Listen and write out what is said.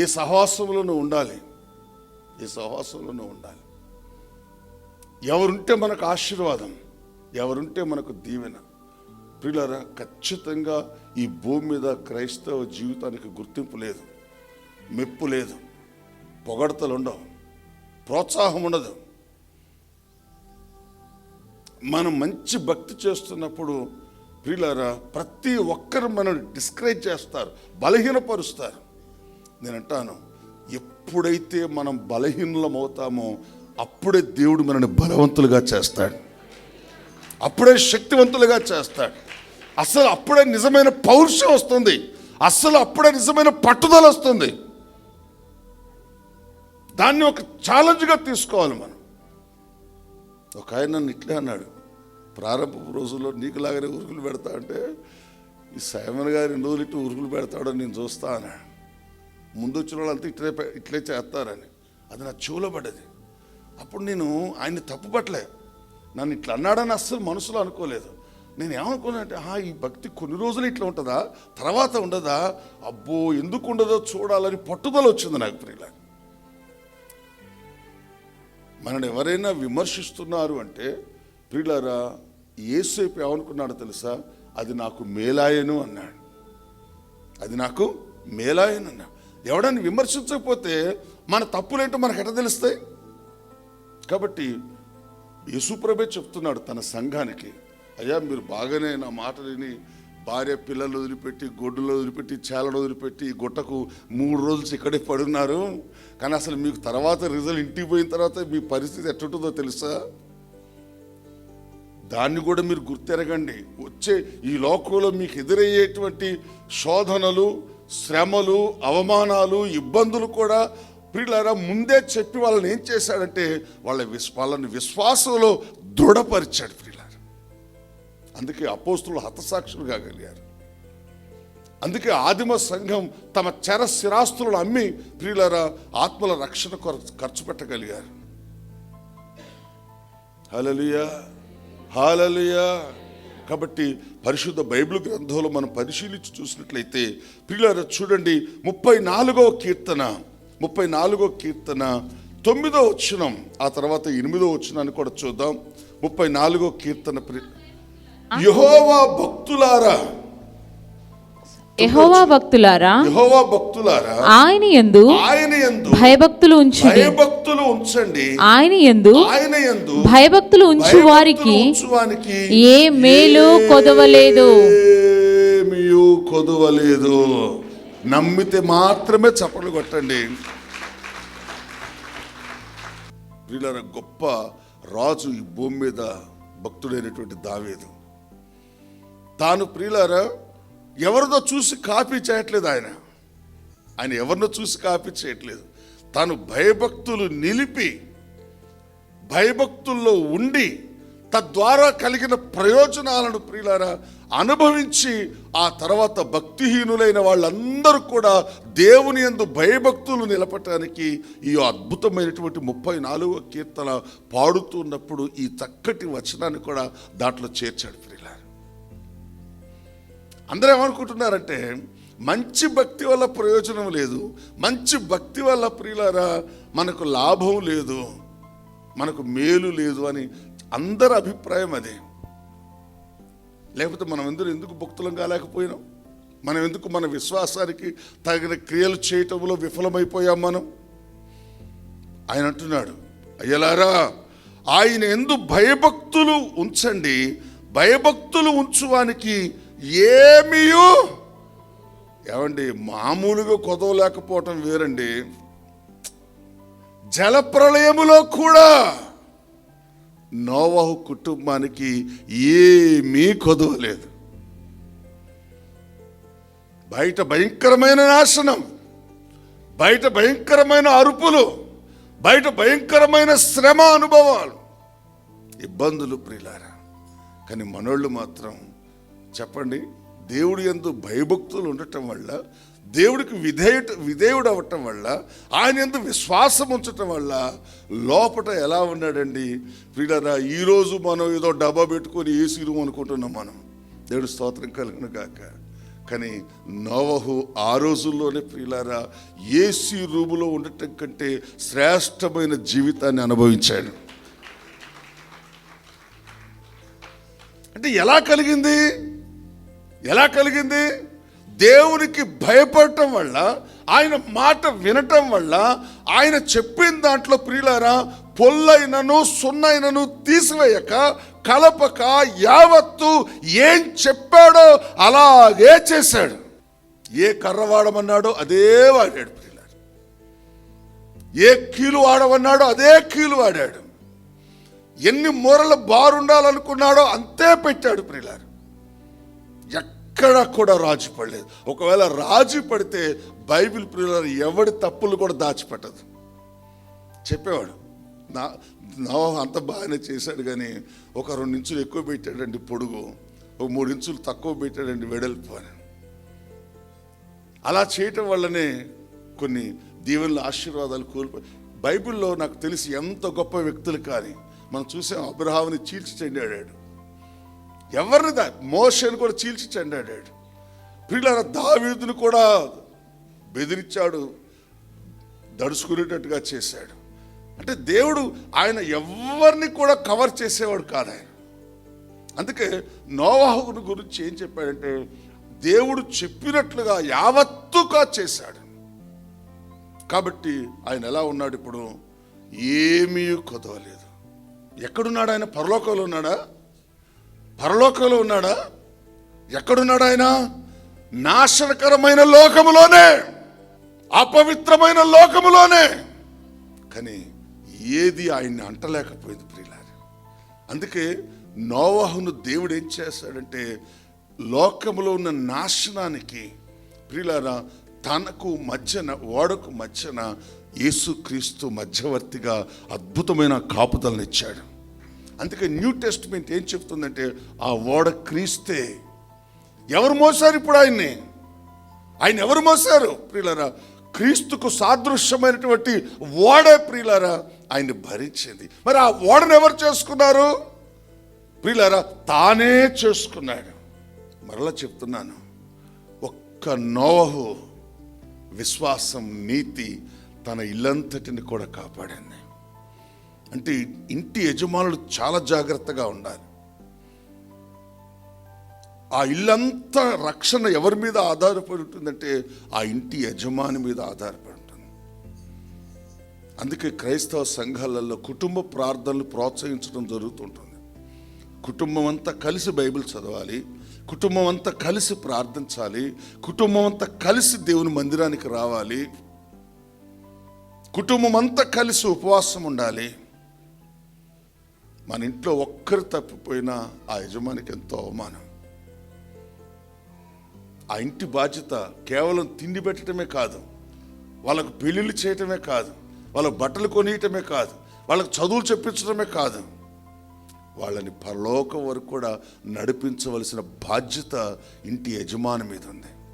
ఏ నువ్వు ఉండాలి. ఏ సహవాసంలోనూ ఉండాలి. ఎవరుంటే మనకు ఆశీర్వాదం ఎవరుంటే మనకు దీవెన. ప్రియులరా ఖచ్చితంగా ఈ భూమి మీద క్రైస్తవ జీవితానికి గుర్తింపు లేదు మెప్పు లేదు పొగడతలు ఉండవు ప్రోత్సాహం ఉండదు మనం మంచి భక్తి చేస్తున్నప్పుడు ప్రియులారా ప్రతి ఒక్కరు మనం డిస్కరేజ్ చేస్తారు బలహీనపరుస్తారు. నేను అంటాను ఎప్పుడైతే మనం బలహీనలమవుతామో అప్పుడే దేవుడు మనల్ని బలవంతులుగా చేస్తాడు. అప్పుడే శక్తివంతులుగా చేస్తాడు. అసలు అప్పుడే నిజమైన పౌరుషం వస్తుంది. అసలు అప్పుడే నిజమైన పట్టుదల వస్తుంది. దాన్ని ఒక ఛాలెంజ్గా తీసుకోవాలి మనం. ఒక ఆయన నన్ను ఇట్లే అన్నాడు ప్రారంభ రోజుల్లో నీకులాగానే ఉరుకులు పెడతా అంటే ఈ సైమన్ గారు ఎన్ని రోజులు ఇట్టు ఉరుకులు పెడతాడో నేను చూస్తా అన్నాడు. ముందు వచ్చిన వాళ్ళంతా ఇట్లే ఇట్లే చేస్తారని. అది నా చెవులో పడ్డది. అప్పుడు నేను ఆయన్ని తప్పుపట్టలే నన్ను ఇట్లా అన్నాడని అస్సలు మనసులో అనుకోలేదు. నేను ఏమనుకున్నానంటే "ఆ, ఈ భక్తి కొన్ని రోజులు ఇట్లా ఉంటుందా? తర్వాత ఉండదా? అబ్బో ఎందుకు ఉండదో చూడాలని పట్టుదల వచ్చింది నాకు ప్రియులా మనని ఎవరైనా విమర్శిస్తున్నారు అంటే ప్రియులారా ఏసేపు ఏమనుకున్నాడో తెలుసా? అది నాకు మేలాయను అన్నాడు. అది నాకు మేలాయను అన్నాడు ఎవడని విమర్శించకపోతే మన తప్పులేంటో మనకు ఎట తెలుస్తాయి? కాబట్టి యశుప్రభే చెప్తున్నాడు తన సంఘానికి అయ్యా మీరు బాగానే నా మాట విని భార్య పిల్లలు వదిలిపెట్టి గొడ్డులు వదిలిపెట్టి చేలను వదిలిపెట్టి ఈ గుట్టకు మూడు రోజులు ఇక్కడే పడున్నారు. కానీ అసలు మీకు తర్వాత రిజల్ట్ ఇంటికి పోయిన తర్వాత మీ పరిస్థితి ఎట్టుంటుందో తెలుసా? దాన్ని కూడా మీరు గుర్తెరగండి. వచ్చే ఈ లోకంలో మీకు ఎదురయ్యేటువంటి శోధనలు శ్రమలు అవమానాలు ఇబ్బందులు కూడా ప్రియులారా ముందే చెప్పి వాళ్ళని ఏం చేశాడంటే వాళ్ళ విశ్వ వాళ్ళని విశ్వాసంలో దృఢపరిచాడు ప్రియులారా. అందుకే అపోస్తులు హతసాక్షులు కాగలిగారు అందుకే ఆదిమ సంఘం తమ చెర స్థిరాస్తులను అమ్మి ప్రియులారా ఆత్మల రక్షణ కొరకు ఖర్చు పెట్టగలిగారు. హలలియా హాలలియా. కాబట్టి పరిశుద్ధ బైబిల్ గ్రంథంలో మనం పరిశీలించి చూసినట్లయితే పిల్లలు చూడండి ముప్పై నాలుగో కీర్తన ముప్పై నాలుగో కీర్తన తొమ్మిదో వచ్చినం ఆ తర్వాత ఎనిమిదో వచ్చినాన్ని కూడా చూద్దాం. ముప్పై నాలుగో కీర్తన యెహోవా భక్తులారా యెహోవా భక్తులారా యెహోవా భక్తులారా ఆయన యందు ఆయన యందు భయభక్తులు ఉంచుడి. భయభక్తులు ఉంచండి. ఆయన యందు ఆయన యందు భయభక్తులు ఉంచు వారికి ఏ మేలు కొదవలేదు. ఏమియు కొదవలేదు. నమ్మితే మాత్రమే చప్పట్లు కొట్టండి. వీళ్ళ గొప్ప రాజు ఈ భూమి మీద భక్తుడైనటువంటి దావేదు. తాను ప్రియులారా ఎవరిదో చూసి కాపీ చేయట్లేదు ఆయన. ఆయన ఎవరినో చూసి కాపీ చేయట్లేదు. తాను భయభక్తులు నిలిపి భయభక్తుల్లో ఉండి తద్వారా కలిగిన ప్రయోజనాలను ప్రియులారా అనుభవించి ఆ తర్వాత భక్తిహీనులైన వాళ్ళందరూ కూడా దేవుని యందు భయభక్తులు నిలపటానికి ఈ అద్భుతమైనటువంటి ముప్పై నాలుగో కీర్తన పాడుతున్నప్పుడు ఈ చక్కటి వచనాన్ని కూడా దాంట్లో చేర్చాడు అందరూ ఏమనుకుంటున్నారంటే మంచి భక్తి వల్ల ప్రయోజనం లేదు మంచి భక్తి వల్ల ప్రియులారా మనకు లాభం లేదు మనకు మేలు లేదు అని అందరి అభిప్రాయం అదే. లేకపోతే మనం ఎందుకు ఎందుకు భక్తులం కాలేకపోయినాం? మనం ఎందుకు మన విశ్వాసానికి తగిన క్రియలు చేయటంలో విఫలమైపోయాం మనం? ఆయన అంటున్నాడు అయ్యలారా ఆయన ఎందు భయభక్తులు ఉంచండి భయభక్తులు ఉంచువానికి ఏమియు? ఏమండి మామూలుగా కొదవలేకపోవటం వేరండి. జలప్రళయములో కూడా నోవహు కుటుంబానికి ఏమీ కొదవలేదు బయట భయంకరమైన నాశనం బయట భయంకరమైన అరుపులు బయట భయంకరమైన శ్రమ అనుభవాలు. ఇబ్బందులు ప్రియులారా కానీ మనోళ్ళు మాత్రం చెప్పండి దేవుడి ఎందు భయభక్తులు ఉండటం వల్ల దేవుడికి విధేయుడు విధేయుడు అవ్వటం వల్ల ఆయన ఎందు విశ్వాసం ఉంచటం వల్ల లోపట ఎలా ఉన్నాడండి? ప్రియులారా ఈరోజు మనం ఏదో డబ్బా పెట్టుకొని ఏసీ రూమ్ అనుకుంటున్నాం మనం. దేవుడు స్తోత్రం కలిగిన గాక. కానీ నోవహు ఆ రోజుల్లోనే ప్రియులారా ఏసీ రూములో ఉండటం కంటే శ్రేష్టమైన జీవితాన్ని అనుభవించాడు. అంటే ఎలా కలిగింది? ఎలా కలిగింది? దేవునికి భయపడటం వల్ల ఆయన మాట వినటం వల్ల ఆయన చెప్పిన దాంట్లో ప్రియులారా పొల్లైనను సున్నైనను తీసివేయక కలపక యావత్తు ఏం చెప్పాడో అలాగే చేశాడు. ఏ కర్ర వాడమన్నాడో అదే వాడాడు ప్రియులారు. ఏ కీలు వాడమన్నాడో అదే కీలు వాడాడు. ఎన్ని మూరల బారుండాలనుకున్నాడో అంతే పెట్టాడు ప్రియులారు. ఎక్కడ కూడా రాజు పడలేదు. ఒకవేళ రాజు పడితే బైబిల్ ప్రియులను ఎవడి తప్పులు కూడా దాచిపెట్టదు. చెప్పేవాడు నా నా అంత బాగానే చేశాడు కానీ ఒక రెండు ఇంచులు ఎక్కువ పెట్టాడండి పొడుగు ఒక మూడు ఇంచులు తక్కువ పెట్టాడండి వెడల్పు అని అలా చేయటం వల్లనే కొన్ని దీవెనల ఆశీర్వాదాలు కోల్పోయి బైబిల్లో నాకు తెలిసి ఎంత గొప్ప వ్యక్తులు కానీ మనం చూసాం అబ్రహాముని చీల్చి చెండాడాడు. ఎవరిని దా మోషని కూడా చీల్చి చెండాడాడు. పిల్లల దావీదును కూడా బెదిరించాడు దడుచుకునేటట్టుగా చేశాడు. అంటే దేవుడు ఆయన ఎవరిని కూడా కవర్ చేసేవాడు కాదు ఆయన. అందుకే నోవాహుని గురించి ఏం చెప్పాడంటే దేవుడు చెప్పినట్లుగా యావత్తుగా చేశాడు. కాబట్టి ఆయన ఎలా ఉన్నాడు ఇప్పుడు? ఏమీ కుదవలేదు. ఎక్కడున్నాడు ఆయన? పరలోకంలో ఉన్నాడా? పరలోకంలో ఉన్నాడా? ఎక్కడున్నాడు ఆయన? నాశనకరమైన లోకములోనే అపవిత్రమైన లోకములోనే. కానీ ఏది ఆయన్ని అంటలేకపోయింది ప్రియులారి. అందుకే నోవాహును దేవుడు ఏం చేస్తాడంటే లోకములో ఉన్న నాశనానికి ప్రియులారా తనకు మధ్యన ఓడకు మధ్యన యేసుక్రీస్తు మధ్యవర్తిగా అద్భుతమైన కాపుదలనిచ్చాడు అందుకే న్యూ టెస్ట్మెంట్ ఏం చెప్తుందంటే ఆ ఓడ క్రీస్తే. ఎవరు మోసారు ఇప్పుడు ఆయన్ని? ఆయన ఎవరు మోసారు? ప్రియులరా క్రీస్తుకు సాదృశ్యమైనటువంటి ఓడ ప్రియులరా ఆయన్ని భరించింది. మరి ఆ ఓడను ఎవరు చేసుకున్నారు? ప్రియులరా తానే చేసుకున్నాడు. మరలా చెప్తున్నాను ఒక్క నోవహు విశ్వాసం నీతి తన ఇల్లంతటిని కూడా కాపాడింది. అంటే ఇంటి యజమానులు చాలా జాగ్రత్తగా ఉండాలి. ఆ ఇల్లంతా రక్షణ ఎవరి మీద ఆధారపడి ఉంటుందంటే ఆ ఇంటి యజమాని మీద ఆధారపడి ఉంటుంది అందుకే క్రైస్తవ సంఘాలలో కుటుంబ ప్రార్థనలు ప్రోత్సహించడం జరుగుతుంటుంది. కుటుంబం అంతా కలిసి బైబిల్ చదవాలి కుటుంబం అంతా కలిసి ప్రార్థించాలి కుటుంబం అంతా కలిసి దేవుని మందిరానికి రావాలి కుటుంబం అంతా కలిసి ఉపవాసం ఉండాలి. మన ఇంట్లో ఒక్కరు తప్పిపోయినా ఆ యజమానికి ఎంతో అవమానం. ఆ ఇంటి బాధ్యత కేవలం తిండి పెట్టడమే కాదు వాళ్ళకు పెళ్ళిళ్ళు చేయటమే కాదు వాళ్ళకు బట్టలు కొనియటమే కాదు వాళ్ళకు చదువులు చెప్పించడమే కాదు. వాళ్ళని పరలోకం వరకు కూడా నడిపించవలసిన బాధ్యత ఇంటి యజమాని మీద ఉంది.